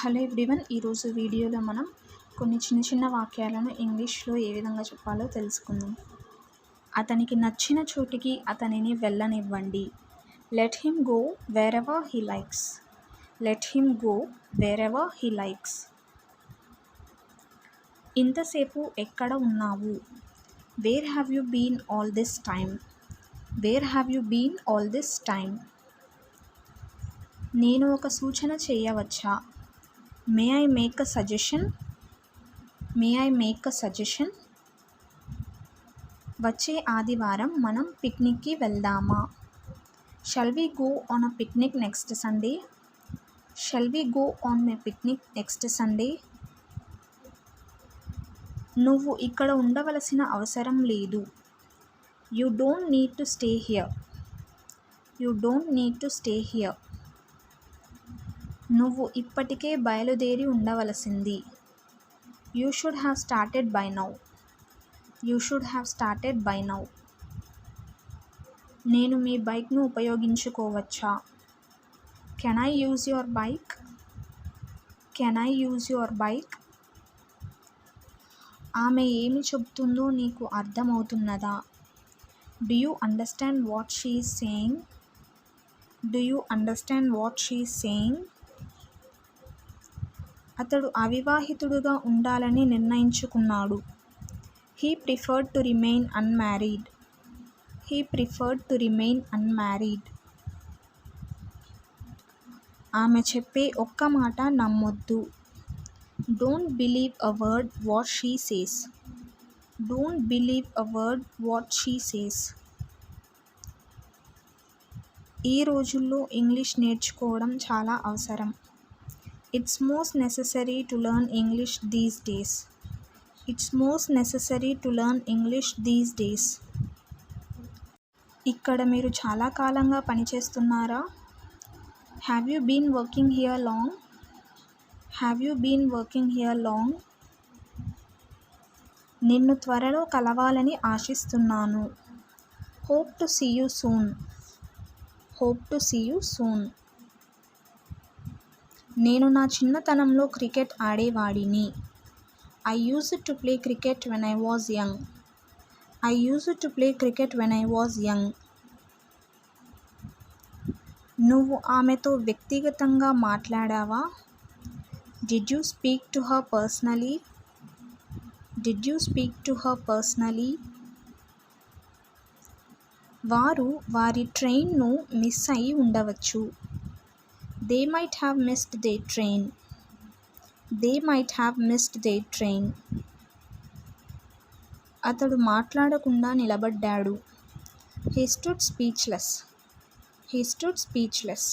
Hello everyone ఈరోజు వీడియోలో మనం కొన్ని చిన్న చిన్న వాక్యాలను ఇంగ్లీష్లో ఏ విధంగా చెప్పాలో తెలుసుకుందాం. అతనికి నచ్చిన చోటికి అతనిని వెళ్ళనివ్వండి. Let him go wherever he likes let him go wherever he likes ఇంతసేపు ఎక్కడ ఉన్నావు? Where have you been all this time where have you been all this time నేను ఒక సూచన చేయవచ్చా? May I make a suggestion may I make a suggestion వచ్చే ఆదివారం మనం పిక్నిక్కి వెళ్దామా? Shall we go on a picnic next Sunday shall we go on my picnic next Sunday నువ్వు ఇక్కడ ఉండవలసిన అవసరం లేదు. You don't need to stay here you don't need to stay here నువ్వు ఇప్పటికే బయలుదేరి ఉండవలసింది. You should have started by now you should have started by now నేను మీ బైక్ను ఉపయోగించుకోవచ్చా? Can I use your bike can I use your bike ఆమె ఏమి చెబుతుందో నీకు అర్థమవుతున్నదా? Do you understand what she saying do you understand what she saying అతడు అవివాహితుడుగా ఉండాలని నిర్ణయించుకున్నాడు. He preferred to remain unmarried he preferred to remain unmarried ఆమె చెప్పే ఒక్క మాట నమ్మొద్దు. Don't believe a word what she says don't believe a word what she says ఈ రోజుల్లో ఇంగ్లీష్ నేర్చుకోవడం చాలా అవసరం. It's most necessary to learn English these days it's most necessary to learn English these days ఇక్కడ మీరు చాలా కాలంగా పనిచేస్తున్నారా? Have you been working here long have you been working here long నిన్ను త్వరలో కలవాలని ఆశిస్తున్నాను. Hope to see you soon hope to see you soon నేను నా చిన్నతనంలో క్రికెట్ ఆడేవాడిని. I use to play cricket when I was young I use to play cricket when I was young నువ్వు ఆమెతో వ్యక్తిగతంగా మాట్లాడావా? Did you speak to her personally did you speak to her personally వారు వారి ట్రైన్ను miss అయి ఉండవచ్చు. They might have missed the train they might have missed the train అతడు మాట్లాడకుండా నిలబడ్డాడు. He stood speechless he stood speechless